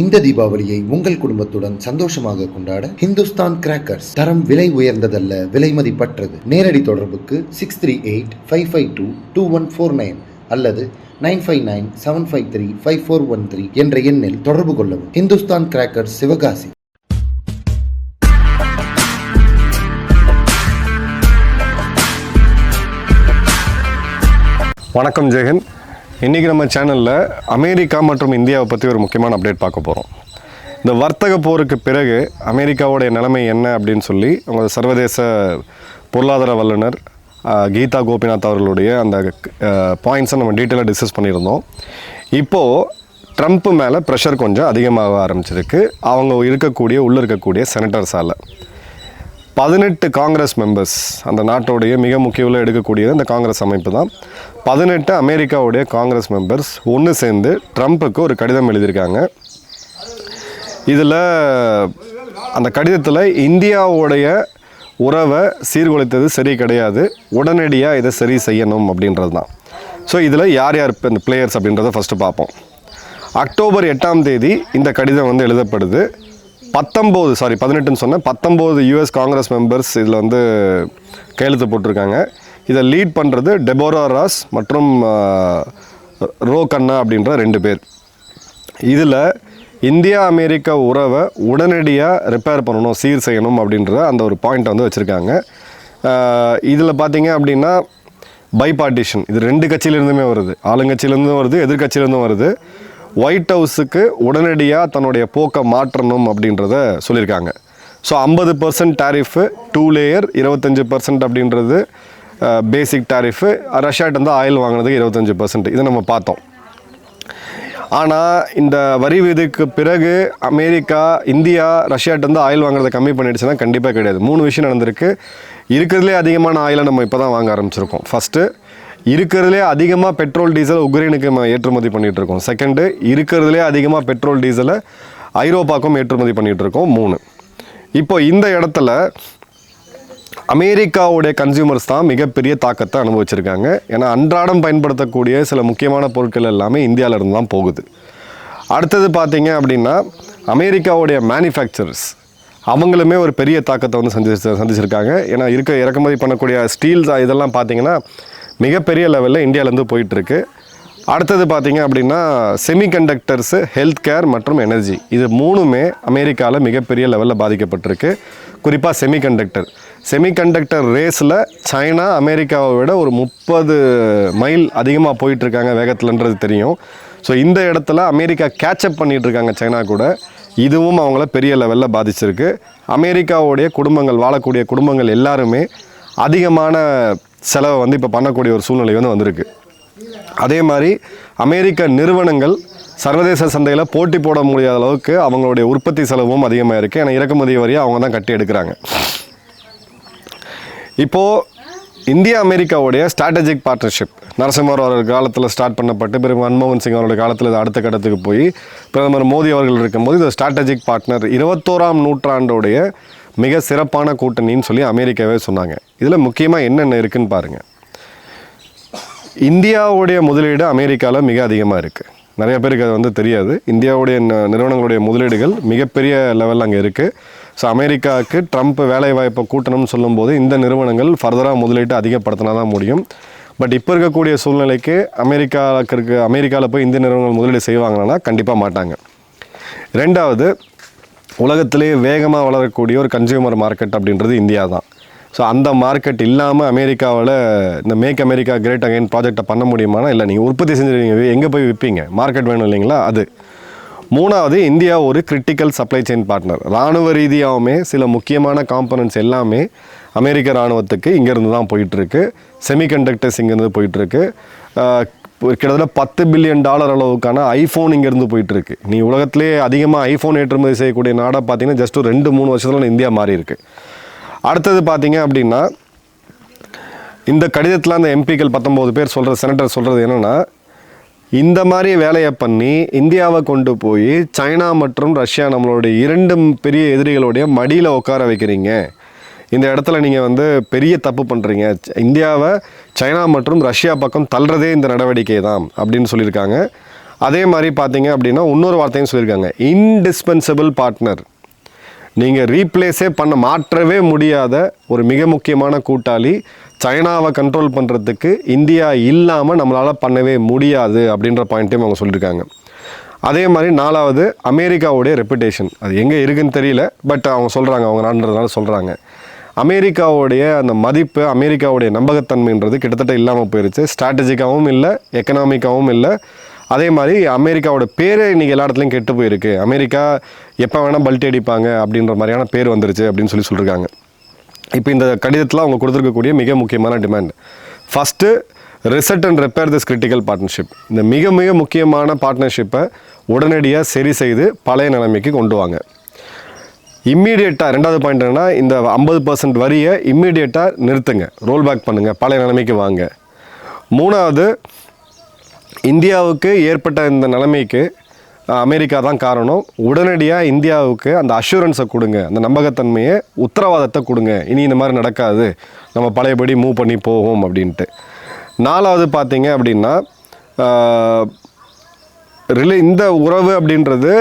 இந்த தீபாவளியை உங்கள் குடும்பத்துடன் சந்தோஷமாக கொண்டாட ஹிந்துஸ்தான் கிராக்கர்ஸ் தரம் விலை உயர்ந்ததல்ல விலை மதிப்பற்றது. நேரடி தொடர்புக்கு six three eight five five two two one four nine அல்லது nine five nine seven five three five four one three என்ற எண்ணில் தொடர்பு கொள்ளவும். ஹிந்துஸ்தான் கிராக்கர்ஸ் சிவகாசி. வணக்கம் ஜெகன் இன்றைக்கி நம்ம சேனலில் அமெரிக்கா மற்றும் இந்தியாவை பற்றி ஒரு முக்கியமான அப்டேட் பார்க்க போகிறோம் இந்த வர்த்தக போருக்கு பிறகு அமெரிக்காவுடைய நிலைமை என்ன அப்படின்னு சொல்லி அவங்க சர்வதேச பொருளாதார வல்லுனர் கீதா கோபிநாத் அவர்களுடைய அந்த பாயிண்ட்ஸை நம்ம டீட்டெயிலாக டிஸ்கஸ் பண்ணியிருந்தோம். இப்போது ட்ரம்ப் மேலே ப்ரெஷர் கொஞ்சம் அதிகமாக ஆரம்பிச்சிருக்கு. அவங்க இருக்கக்கூடிய உள்ளே இருக்கக்கூடிய செனட்டர்ஸால் பதினெட்டு காங்கிரஸ் மெம்பர்ஸ் அந்த நாட்டோடைய மிக முக்கியவில் எடுக்கக்கூடியது அந்த காங்கிரஸ் அமைப்பு தான். பதினெட்டு அமெரிக்காவுடைய காங்கிரஸ் மெம்பர்ஸ் ஒன்று சேர்ந்து ட்ரம்ப்புக்கு ஒரு கடிதம் எழுதியிருக்காங்க. இதில் அந்த கடிதத்தில் இந்தியாவுடைய உறவை சீர்குலைத்தது சரி கிடையாது உடனடியாக இதை சரி செய்யணும் அப்படின்றது தான். ஸோ இதில் யார் யார் இப்போ இந்த பிளேயர்ஸ் அப்படின்றத ஃபஸ்ட்டு பார்ப்போம். அக்டோபர் எட்டாம் தேதி இந்த கடிதம் வந்து எழுதப்படுது. பத்தொம்போது சாரி பதினெட்டுன்னு சொன்னேன். பத்தொம்போது யூஎஸ் காங்கிரஸ் மெம்பர்ஸ் இதில் வந்து கையெழுத்து போட்டிருக்காங்க. இதை லீட் பண்ணுறது டெபோரா ராஸ் மற்றும் ரோ கண்ணா அப்படின்ற ரெண்டு பேர். இதில் இந்தியா அமெரிக்கா உறவை உடனடியாக ரிப்பேர் பண்ணணும் சீர் செய்யணும் அப்படின்ற அந்த ஒரு பாயிண்ட் வந்து வச்சுருக்காங்க. இதில் பார்த்தீங்க அப்படின்னா பைபார்ட்டிஷன் இது ரெண்டு கட்சியிலேருந்துமே வருது. ஆளுங்கட்சியிலேருந்தும் வருது எதிர்கட்சியிலேருந்தும் வருது. ஒயிட் ஹவுஸுக்கு உடனடியாக தன்னுடைய போக்கை மாற்றணும் அப்படின்றத சொல்லியிருக்காங்க. ஸோ ஐம்பது பர்சன்ட் டேரிஃபு டூ லேயர் இருபத்தஞ்சி பர்சன்ட் அப்படின்றது பேசிக் டேரிஃபு ரஷ்யாட்ட வந்து ஆயில் வாங்கினதுக்கு இருபத்தஞ்சி பர்சன்ட் இதை நம்ம பார்த்தோம். ஆனால் இந்த வரி விதிக்கு பிறகு அமெரிக்கா இந்தியா ரஷ்யாட்டேருந்து ஆயில் வாங்குறதை கம்மி பண்ணிடுச்சுன்னா கண்டிப்பாக கிடையாது. மூணு விஷயம் நடந்திருக்கு. இருக்கிறதுலே அதிகமான ஆயிலை நம்ம இப்போ தான் வாங்க ஆரம்பிச்சிருக்கோம். ஃபஸ்ட்டு இருக்கிறதுலே அதிகமாக பெட்ரோல் டீசல் உக்ரைனுக்கு நம்ம ஏற்றுமதி பண்ணிகிட்டு இருக்கோம் செகண்டு இருக்கிறதுலே அதிகமாக பெட்ரோல் டீசலை ஐரோப்பாக்கும் ஏற்றுமதி பண்ணிகிட்டு இருக்கோம் மூணு. இப்போ இந்த இடத்துல அமெரிக்காவுடைய கன்சியூமர்ஸ் தான் மிகப்பெரிய தாக்கத்தை அனுபவிச்சிருக்காங்க. ஏன்னா அன்றாடம் பயன்படுத்தக்கூடிய சில முக்கியமான பொருட்கள் எல்லாமே இந்தியாவிலேருந்து தான் போகுது. அடுத்தது பார்த்தீங்க அப்படின்னா அமெரிக்காவுடைய மேனுஃபேக்சரர்ஸ் அவங்களுமே ஒரு பெரிய தாக்கத்தை வந்து சந்தி சந்திச்சிருக்காங்க. ஏன்னா இருக்க இறக்குமதி பண்ணக்கூடிய ஸ்டீல்ஸ் இதெல்லாம் பார்த்தீங்கன்னா மிகப்பெரிய லெவலில் இந்தியாவிலேருந்து போயிட்டுருக்கு. அடுத்தது பார்த்திங்க அப்படின்னா செமிகண்டக்டர்ஸு ஹெல்த் கேர் மற்றும் எனர்ஜி இது மூணுமே அமெரிக்காவில் மிகப்பெரிய லெவலில் பாதிக்கப்பட்டிருக்கு. குறிப்பாக செமிகண்டக்டர் செமிகண்டக்டர் ரேஸில் சைனா அமெரிக்காவை விட ஒரு முப்பது மைல் அதிகமாக போயிட்டுருக்காங்க வேகத்தில்ன்றது தெரியும். ஸோ இந்த இடத்துல அமெரிக்கா கேட்சப் பண்ணிகிட்ருக்காங்க இருக்காங்க சைனா கூட. இதுவும் அவங்கள பெரிய லெவலில் பாதிச்சிருக்கு. அமெரிக்காவுடைய குடும்பங்கள் வாழக்கூடிய குடும்பங்கள் எல்லாருமே அதிகமான செலவை வந்து இப்போ பண்ணக்கூடிய ஒரு சூழ்நிலை வந்து வந்திருக்கு. அதே மாதிரி அமெரிக்க நிறுவனங்கள் சர்வதேச சந்தையில் போட்டி போட முடியாத அளவுக்கு அவங்களுடைய உற்பத்தி செலவும் அதிகமாக இருக்குது ஏன்னா இறக்குமதி வரியை அவங்க தான் கட்டி எடுக்கிறாங்க. இப்போது இந்தியா அமெரிக்காவுடைய ஸ்ட்ராட்டஜிக் பார்ட்னர்ஷிப் நரசிம்மர் அவர்கள் காலத்தில் ஸ்டார்ட் பண்ணப்பட்டு பிறகு மன்மோகன் சிங் அவருடைய காலத்தில் இது அடுத்த கட்டத்துக்கு போய் பிரதமர் மோடி அவர்கள் இருக்கும்போது இது ஸ்ட்ராட்டஜிக் பார்ட்னர் இருபத்தோராம் நூற்றாண்டுடைய மிக சிறப்பான கூட்டணின்னு சொல்லி அமெரிக்காவே சொன்னாங்க. இதில் முக்கியமாக என்னென்ன இருக்குதுன்னு பாருங்கள் இந்தியாவுடைய முதலீடு அமெரிக்காவில் மிக அதிகமாக இருக்குது நிறைய பேருக்கு அது வந்து தெரியாது. இந்தியாவுடைய ந- நிறுவனங்களுடைய முதலீடுகள் மிகப்பெரிய லெவலில் அங்கே இருக்குது ஸோ அமெரிக்காவுக்கு ட்ரம்ப் வேலைவாய்ப்பை கூட்டணும்னு சொல்லும்போது இந்த நிறுவனங்கள் ஃபர்தராக முதலீட்டை அதிகப்படுத்தினா தான் முடியும். பட் இப்போ இருக்கக்கூடிய சூழ்நிலைக்கு அமெரிக்காவுக்கு இருக்க அமெரிக்காவில் போய் இந்திய நிறுவனங்கள் முதலீடு செய்வாங்கன்னா கண்டிப்பாக மாட்டாங்க. ரெண்டாவது உலகத்திலே வேகமாக வளரக்கூடிய ஒரு கன்சியூமர் மார்க்கெட் அப்படின்றது இந்தியா தான் ஸோ அந்த மார்க்கெட் இல்லாமல் அமெரிக்காவில் இந்த மேக் அமெரிக்கா கிரேட் அகைன் ப்ராஜெக்டை பண்ண முடியுமானா இல்லை நீங்கள் உற்பத்தி செஞ்சுருவீங்க எங்கே போய் விற்பீங்க மார்க்கெட் வேணும் இல்லைங்களா? அது. மூணாவது இந்தியா ஒரு கிரிட்டிக்கல் சப்ளை செயின் பார்ட்னர் ராணுவ ரீதியாகவுமே சில முக்கியமான காம்பனன்ட்ஸ் எல்லாமே அமெரிக்க ராணுவத்துக்கு இங்கேருந்து தான் போயிட்டுருக்கு செமிகண்டக்டர்ஸ் இங்கேருந்து போயிட்டுருக்கு கிட்டத்தட்ட பத்து பில்லியன் டாலர் அளவுக்கான ஐஃபோன் இங்கேருந்து போயிட்டுருக்கு. நீ உலகத்திலே அதிகமாக ஐஃபோன் ஏற்றுமதி செய்யக்கூடிய நாடாக பார்த்தீங்கன்னா ஜஸ்ட் ஒரு ரெண்டு மூணு வருஷத்தில் இந்தியா மாறி இருக்கு அடுத்தது பார்த்தீங்க அப்படின்னா இந்த கடிதத்தில் அந்த எம்பிக்கள் பத்தொம்போது பேர் சொல்கிற செனட்டர் சொல்கிறது என்னென்னா இந்த மாதிரி வேலையை பண்ணி இந்தியாவை கொண்டு போய் சைனா மற்றும் ரஷ்யா நம்மளுடைய இரண்டு பெரிய எதிரிகளுடைய மடியில் உட்கார வைக்கிறீங்க. இந்த இடத்துல நீங்கள் வந்து பெரிய தப்பு பண்ணுறீங்க இந்தியாவை சைனா மற்றும் ரஷ்யா பக்கம் தள்ளுறதே இந்த நடவடிக்கை தான் அப்படின்னு சொல்லியிருக்காங்க. அதே மாதிரி பார்த்தீங்க அப்படின்னா இன்னொரு வார்த்தையும் சொல்லியிருக்காங்க. இன்டிஸ்பென்சபிள் பார்ட்னர் நீங்கள் ரீப்ளேஸே பண்ண மாற்றவே முடியாத ஒரு மிக முக்கியமான கூட்டாளி சைனாவை கண்ட்ரோல் பண்ணுறதுக்கு இந்தியா இல்லாமல் நம்மளால் பண்ணவே முடியாது அப்படின்ற பாயிண்ட்டையும் அவங்க சொல்லியிருக்காங்க. அதே மாதிரி நாலாவது அமெரிக்காவுடைய ரெப்புடேஷன் அது எங்கே இருக்குன்னு தெரியல பட் அவங்க சொல்கிறாங்க அவங்க நாடுன்றதுனால சொல்கிறாங்க அமெரிக்காவுடைய அந்த மதிப்பு அமெரிக்காவுடைய நம்பகத்தன்மைன்றது கிட்டத்தட்ட இல்லாமல் போயிருச்சு. ஸ்ட்ராட்டஜிக்காகவும் இல்லை எக்கனாமிக்காகவும் இல்லை. அதே மாதிரி அமெரிக்காவோட பேரே இன்றைக்கி எல்லா இடத்துலையும் கெட்டு போயிருக்கு. அமெரிக்கா எப்போ வேணால் பல்ட்டி அடிப்பாங்க அப்படின்ற மாதிரியான பேர் வந்துருச்சு அப்படின்னு சொல்லி சொல்லியிருக்காங்க இப்போ இந்த கடிதத்தில் அவங்க கொடுத்துருக்கக்கூடிய மிக முக்கியமான demand first research and repair this critical partnership இந்த மிக மிக முக்கியமான பார்ட்னர்ஷிப்பை உடனடியாக சரி செய்து பழைய நிலைமைக்கு கொண்டு வாங்க. இம்மீடியட்டாக ரெண்டாவது பாயிண்ட் என்னென்னா இந்த ஐம்பது பர்சன்ட் வரியை இம்மீடியட்டாக நிறுத்துங்க. ரோல் பேக் பண்ணுங்கள் பழைய நிலைமைக்கு வாங்க. மூணாவது இந்தியாவுக்கு ஏற்பட்ட இந்த நிலைமைக்கு அமெரிக்கா தான் காரணம். உடனடியாக இந்தியாவுக்கு அந்த அஷூரன்ஸை கொடுங்க. அந்த நம்பகத்தன்மையை உத்தரவாதத்தை கொடுங்க. இனி இந்த மாதிரி நடக்காது. நம்ம பழையபடி மூவ் பண்ணி போவோம் அப்படின்ட்டு. நாலாவது பார்த்தீங்க அப்படின்னா ரிலே இந்த உறவு அப்படின்றது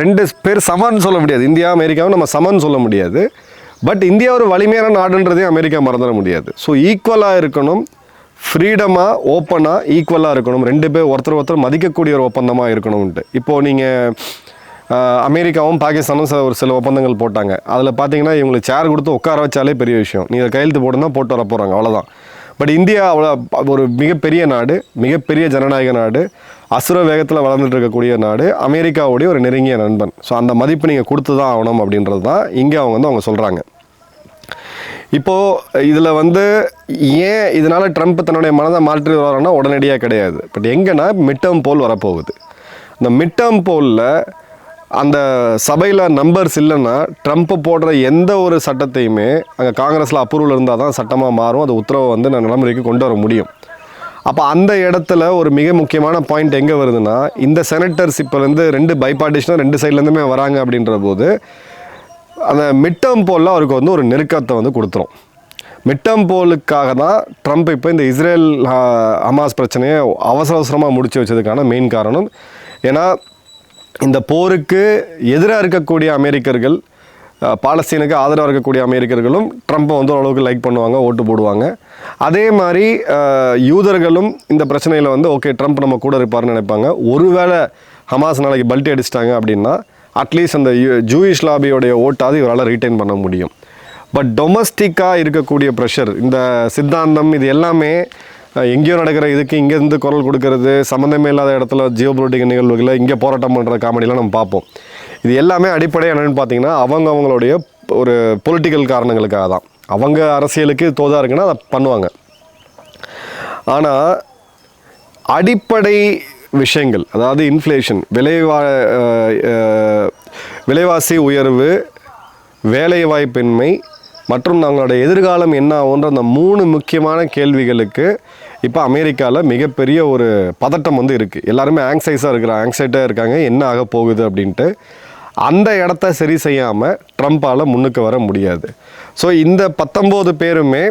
ரெண்டு பேர் சமன்னு சொல்ல முடியாது. இந்தியா அமெரிக்காவும் நம்ம சமன்னு சொல்ல முடியாது. பட் இந்தியா ஒரு வலிமையான நாடுன்றதையும் அமெரிக்கா மறந்துட முடியாது. ஸோ ஈக்குவலாக இருக்கணும். ஃப்ரீடமாக ஓப்பனாக ஈக்குவலாக இருக்கணும். ரெண்டு பேர் ஒருத்தர் ஒருத்தர் மதிக்கக்கூடிய ஒரு ஒப்பந்தமாக இருக்கணும்ன்ட்டு. இப்போது நீங்கள் அமெரிக்காவும் பாகிஸ்தானும் சில ஒரு சில ஒப்பந்தங்கள் போட்டாங்க. அதில் பார்த்தீங்கன்னா இவங்களுக்கு சேர் கொடுத்து உட்கார வச்சாலே பெரிய விஷயம். நீங்கள் கையெழுத்து போடுனா போட்டு வர போகிறாங்க அவ்வளோதான் பட் இந்தியா அவ்வளோ ஒரு மிகப்பெரிய நாடு மிகப்பெரிய ஜனநாயக நாடு. அசுர வேகத்தில் வளர்ந்துட்டு இருக்கக்கூடிய நாடு அமெரிக்காவுடைய ஒரு நெருங்கிய நண்பன். ஸோ அந்த மதிப்பு நீங்கள் கொடுத்து தான் ஆகணும் அப்படின்றது தான் இங்கே அவங்க வந்து அவங்க சொல்கிறாங்க இப்போது இதில் வந்து ஏன் இதனால் ட்ரம்ப் தன்னுடைய மனதை மாற்றி வரான்னா உடனடியாக கிடையாது. பட் எங்கன்னா மிட்டம் போல் வரப்போகுது. இந்த மிட்டம் போலில் அந்த சபையில் நம்பர்ஸ் இல்லைன்னா ட்ரம்ப்பு போடுற எந்த ஒரு சட்டத்தையுமே அங்கே காங்கிரஸில் அப்ரூவல் இருந்தால் தான் சட்டமாக மாறும். அது உத்தரவை வந்து நான் நடைமுறைக்கு கொண்டு வர முடியும். அப்போ அந்த இடத்துல ஒரு மிக முக்கியமான பாயிண்ட் எங்கே வருதுன்னா இந்த செனட்டர்ஸ் இப்போலேருந்து ரெண்டு பைபார்ட்டிஷனாக ரெண்டு சைட்லேருந்துமே வராங்க அப்படின்ற போது அந்த மிட்டம் போலில் அவருக்கு வந்து ஒரு நெருக்கத்தை வந்து கொடுத்துரும். மிட்டம் போலுக்காக தான் ட்ரம்ப் இப்போ இந்த இஸ்ரேல் அமாஸ் ஹமாஸ் பிரச்சனையை அவசர அவசரமாக முடிச்சு வச்சதுக்கான மெயின் காரணம். ஏன்னா இந்த போருக்கு எதிராக இருக்கக்கூடிய அமெரிக்கர்கள் பாலஸ்தீனுக்கு ஆதரவாக இருக்கக்கூடிய அமெரிக்கர்களும் ட்ரம்ப்பை வந்து ஓரளவுக்கு லைக் பண்ணுவாங்க ஓட்டு போடுவாங்க. அதே மாதிரி யூதர்களும் இந்த பிரச்சனையில் வந்து ஓகே ட்ரம்ப் நம்ம கூட இருப்பார்னு நினைப்பாங்க. ஒருவேளை ஹமாஸ் நாளைக்கு பல்ட்டி அடிச்சிட்டாங்க அப்படின்னா அட்லீஸ்ட் அந்த ஜூயிஷ் லாபியோடைய ஓட்டாவது இவரால் ரீட்டைன் பண்ண முடியும். பட் டொமஸ்டிக்காக இருக்கக்கூடிய ப்ரெஷர் இந்த சித்தாந்தம் இது எல்லாமே எங்கேயோ நடக்கிற இதுக்கு இங்கேருந்து குரல் கொடுக்கறது சம்மந்தமே இல்லாத இடத்துல ஜியோ பொலிட்டிக்கல் நிகழ்வுகளை இங்கே போராட்டம் பண்ணுற காமெடியெலாம் நம்ம பார்ப்போம். இது எல்லாமே அடிப்படை என்னென்னு பார்த்தீங்கன்னா அவங்க அவங்களுடைய ஒரு பொலிட்டிக்கல் காரணங்களுக்காக தான். அவங்க அரசியலுக்கு தோதா இருக்குன்னா அதை பண்ணுவாங்க. ஆனால் அடிப்படை விஷயங்கள் அதாவது இன்ஃப்ளேஷன் விலைவா விலைவாசி உயர்வு வேலைவாய்ப்பின்மை மற்றும் நம்மளோட எதிர்காலம் என்ன ஆகுன்ற அந்த மூணு முக்கியமான கேள்விகளுக்கு இப்போ அமெரிக்காவில் மிகப்பெரிய ஒரு பதட்டம் வந்து இருக்குது எல்லாருமே ஆங்ஸைஸாக இருக்கிறாங்க ஆங்ஸைட்டாக இருக்காங்க என்ன ஆக போகுது அப்படின்ட்டு. அந்த இடத்த சரி செய்யாமல் ட்ரம்ப்பால் முன்னுக்கு வர முடியாது. ஸோ இந்த பத்தொம்போது பேருமே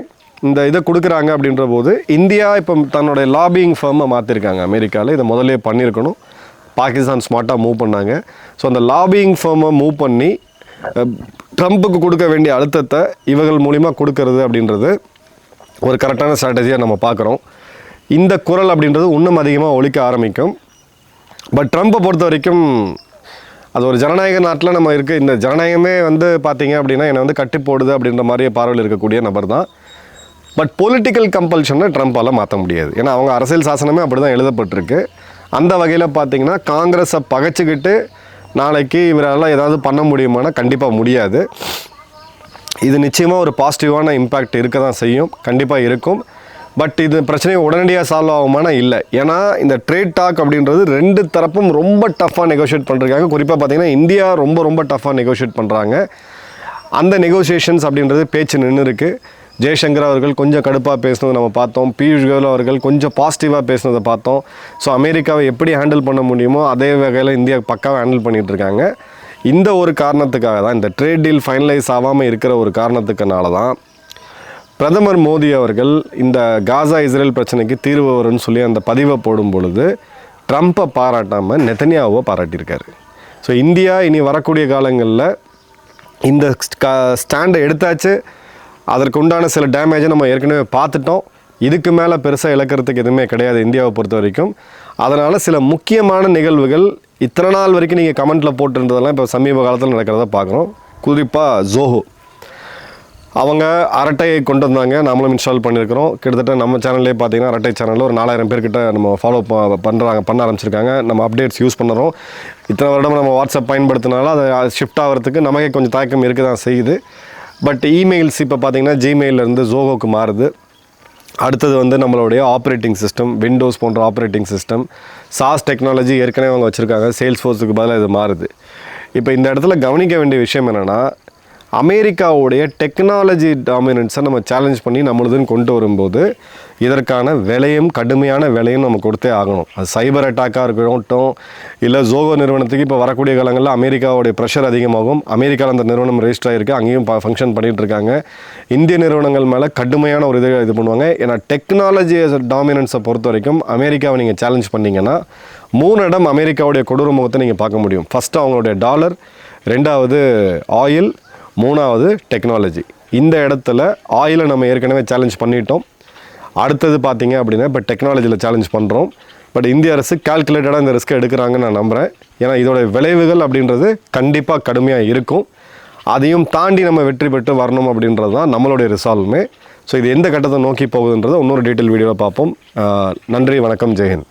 இந்த இதை கொடுக்குறாங்க அப்படின்ற போது இந்தியா இப்போ தன்னுடைய லாபியிங் ஃபர்மை மாற்றிருக்காங்க அமெரிக்காவில் இதை முதலே பண்ணியிருக்கணும் பாகிஸ்தான் ஸ்மார்ட்டாக மூவ் பண்ணாங்க. ஸோ அந்த லாபியிங் ஃபர்மை மூவ் பண்ணி ட்ரம்ப்புக்கு கொடுக்க வேண்டிய அழுத்தத்தை இவர்கள் மூலிமா கொடுக்கறது அப்படின்றது ஒரு கரெக்டான ஸ்ட்ராட்டஜியாக நம்ம பார்க்குறோம். இந்த குரல் அப்படின்றது இன்னும் அதிகமாக ஒழிக்க ஆரம்பிக்கும். பட் ட்ரம்ப்பை பொறுத்த வரைக்கும் அது ஒரு ஜனநாயக நாட்டில் நம்ம இருக்க இந்த ஜனநாயகமே வந்து பார்த்தீங்க அப்படின்னா என்னை வந்து கட்டி போடுது அப்படின்ற மாதிரி பார்வையில் இருக்கக்கூடிய நபர் தான். பட் பொலிட்டிக்கல் கம்பல்ஷனை ட்ரம்ப்பால் மாற்ற முடியாது. ஏன்னா அவங்க அரசியல் சாசனமே அப்படி தான் எழுதப்பட்டிருக்கு. அந்த வகையில் பார்த்தீங்கன்னா காங்கிரஸை பகைச்சிக்கிட்டு நாளைக்கு இவரால் ஏதாவது பண்ண முடியுமானா கண்டிப்பாக முடியாது. இது நிச்சயமாக ஒரு பாசிட்டிவான இம்பேக்ட் இருக்க தான் செய்யும். கண்டிப்பாக இருக்கும். பட் இது பிரச்சனை உடனடியாக சால்வ் ஆகுமானா இல்லை. ஏன்னா இந்த ட்ரேட் டாக் அப்படின்றது ரெண்டு தரப்பும் ரொம்ப டஃப்பாக நெகோஷியேட் பண்ணுறாங்க குறிப்பாக பார்த்தீங்கன்னா இந்தியா ரொம்ப ரொம்ப டஃப்பாக நெகோஷியேட் பண்ணுறாங்க அந்த நெகோசியேஷன்ஸ் அப்படின்றது பேச்சு நின்று இருக்குது ஜெய்சங்கர் அவர்கள் கொஞ்சம் கடுப்பாக பேசுனதை நம்ம பார்த்தோம். பியூஷ் கோயல் அவர்கள் கொஞ்சம் பாசிட்டிவாக பேசுனதை பார்த்தோம். ஸோ அமெரிக்காவை எப்படி ஹேண்டில் பண்ண முடியுமோ அதே வகையில் இந்தியா பக்காவாக ஹேண்டில் பண்ணிகிட்டு இருக்காங்க. இந்த ஒரு காரணத்துக்காக தான் இந்த ட்ரேட் டீல் ஃபைனலைஸ் ஆகாமல் இருக்கிற ஒரு காரணத்துக்குனால தான் பிரதமர் மோடி அவர்கள் இந்த காசா இஸ்ரேல் பிரச்சனைக்கு தீர்வு வரும்னு சொல்லி அந்த பதிவை போடும் பொழுது ட்ரம்ப்பை பாராட்டாமல் நெத்தனியாவை பாராட்டியிருக்காரு. ஸோ இந்தியா இனி வரக்கூடிய காலங்களில் இந்த ஸ்டாண்டை எடுத்தாச்சு. அதற்கு உண்டான சில டேமேஜை நம்ம ஏற்கனவே பார்த்துட்டோம். இதுக்கு மேலே பெருசாக இழக்கிறதுக்கு எதுவுமே கிடையாது இந்தியாவை பொறுத்த வரைக்கும். அதனால் சில முக்கியமான நிகழ்வுகள் இத்தனை நாள் வரைக்கும் நீங்கள் கமெண்ட்டில் போட்டுருந்ததெல்லாம் இப்போ சமீப காலத்தில் நடக்கிறத பார்க்குறோம். குறிப்பாக ஜோஹோ. அவங்க அரட்டையை கொண்டு வந்தாங்க. நாமளும் இன்ஸ்டால் பண்ணியிருக்கிறோம். கிட்டத்தட்ட நம்ம சேனல்லே பார்த்தீங்கன்னா அரட்டை சேனலில் ஒரு நாலாயிரம் பேர்கிட்ட நம்ம ஃபாலோ பண்ணுறாங்க பண்ண ஆரம்பிச்சிருக்காங்க. நம்ம அப்டேட்ஸ் யூஸ் பண்ணுறோம். இத்தனை வருடம் நம்ம வாட்ஸ்அப் பயன்படுத்தினால அதை ஷிஃப்ட் ஆகிறதுக்கு நமக்கே கொஞ்சம் தயக்கம் இருக்க தான் செய்யுது. பட் இமெயில்ஸ் இப்போ பார்த்தீங்கன்னா ஜிமெயிலேருந்து ஜோகோக்கு மாறுது. அடுத்தது வந்து நம்மளுடைய ஆப்ரேட்டிங் சிஸ்டம் விண்டோஸ் போன்ற ஆப்ரேட்டிங் சிஸ்டம் சாஸ் டெக்னாலஜி ஏற்கனவே அவங்க வச்சுருக்காங்க. சேல்ஸ் ஃபோர்ஸுக்கு பதிலாக இது மாறுது. இப்போ இந்த இடத்துல கவனிக்க வேண்டிய விஷயம் என்னென்னா அமெரிக்காவுடைய டெக்னாலஜி டாமினன்ஸை நம்ம சேலஞ்ச் பண்ணி நம்மளுதுன்னு கொண்டு வரும்போது இதற்கான விலையும் கடுமையான விலையும் நம்ம கொடுத்தே ஆகணும். அது சைபர் அட்டாக்காக இருக்கட்டும் இல்லை ஜோகோ நிறுவனத்துக்கு இப்போ வரக்கூடிய காலங்களில் அமெரிக்காவுடைய ப்ரெஷர் அதிகமாகும். அமெரிக்காவில் அந்த நிறுவனம் ரெஜிஸ்டர் ஆகிருக்கு அங்கேயும் ஃபங்க்ஷன் பண்ணிகிட்டு இருக்காங்க. இந்திய நிறுவனங்கள் மேலே கடுமையான ஒரு இதை இது பண்ணுவாங்க. ஏன்னா டெக்னாலஜி டாமினன்ஸை பொறுத்த வரைக்கும் அமெரிக்காவை நீங்கள் சேலஞ்ச் பண்ணீங்கன்னா மூணு இடம் அமெரிக்காவுடைய கொடூர முகத்தை நீங்கள் பார்க்க முடியும். ஃபஸ்ட்டு அவங்களுடைய டாலர் ரெண்டாவது ஆயில் மூணாவது டெக்னாலஜி இந்த இடத்துல ஆயிலை நம்ம ஏற்கனவே சேலஞ்ச் பண்ணிட்டோம். அடுத்தது பார்த்தீங்க அப்படின்னா இப்போ டெக்னாலஜியில் சேலஞ்ச் பண்ணுறோம் பட் இந்திய அரசு கால்குலேட்டடாக இந்த ரிஸ்க்கை எடுக்கிறாங்கன்னு நான் நம்புகிறேன் ஏன்னா இதோட விளைவுகள் அப்படின்றது கண்டிப்பாக கடுமையாக இருக்கும். அதையும் தாண்டி நம்ம வெற்றி பெற்று வரணும் அப்படின்றது தான் நம்மளுடைய ரிசால்வ்மே ஸோ இது எந்த கட்டத்தை நோக்கி போகுதுன்றதை இன்னொரு டீட்டெயில் வீடியோவில் பார்ப்போம். நன்றி வணக்கம் ஜெயஹிந்த்.